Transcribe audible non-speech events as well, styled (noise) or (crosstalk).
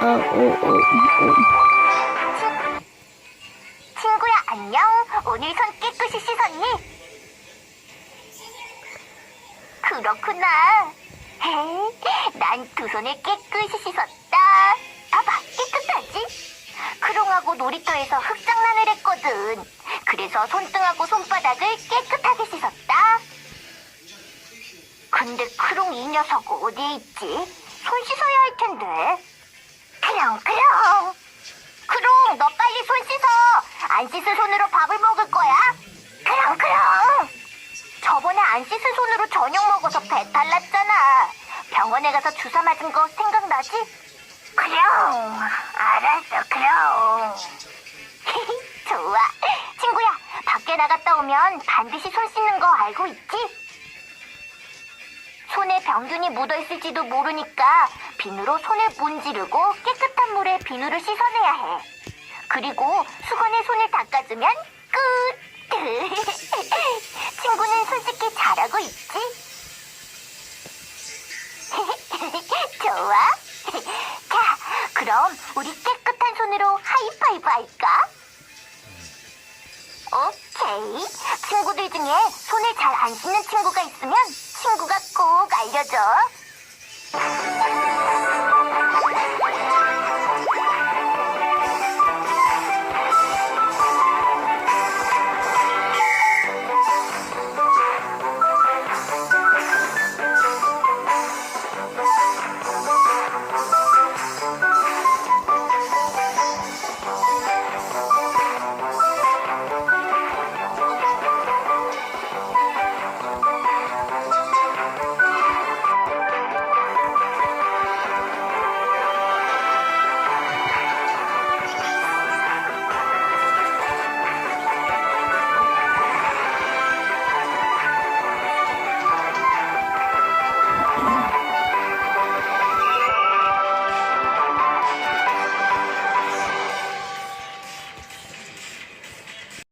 아, 오, 오, 오. 친구야 안녕. 오늘 손 깨끗이 씻었니? 그렇구나. (laughs) 난 두 손을 깨끗이 씻었다. 봐봐 깨끗하지? 크롱하고 놀이터에서 흙장난을 했거든. 그래서 손등하고 손바닥을 깨끗하게 씻었다. 근데 크롱 이 녀석 어디에 있지? 손 씻어야 할 텐데. 크롱 크롱. 크롱, 너 빨리 손 씻어. 안 씻은 손으로 밥을 먹을 거야. 크롱, 크롱. 저번에 안 씻은 손으로 저녁 먹어서 배탈 났잖아. 병원에 가서 주사 맞은 거 생각나지? 크롱, 알았어, 크롱. (laughs) 좋아. 친구야, 밖에 나갔다 오면 반드시 손 씻는 거 알고 있지? 손에 병균이 묻어있을지도 모르니까 비누로 손을 문지르고 깨끗한 물에 비누를 씻어내야 해. 그리고 수건에 손을 닦아주면 끝! (laughs) 친구는 손 씻기 잘하고 있지? (laughs) 좋아. 자, 그럼 우리 깨끗한 손으로 하이파이브 할까? 오케이. 친구들 중에 손을 잘 안 씻는 친구가 있으면 door.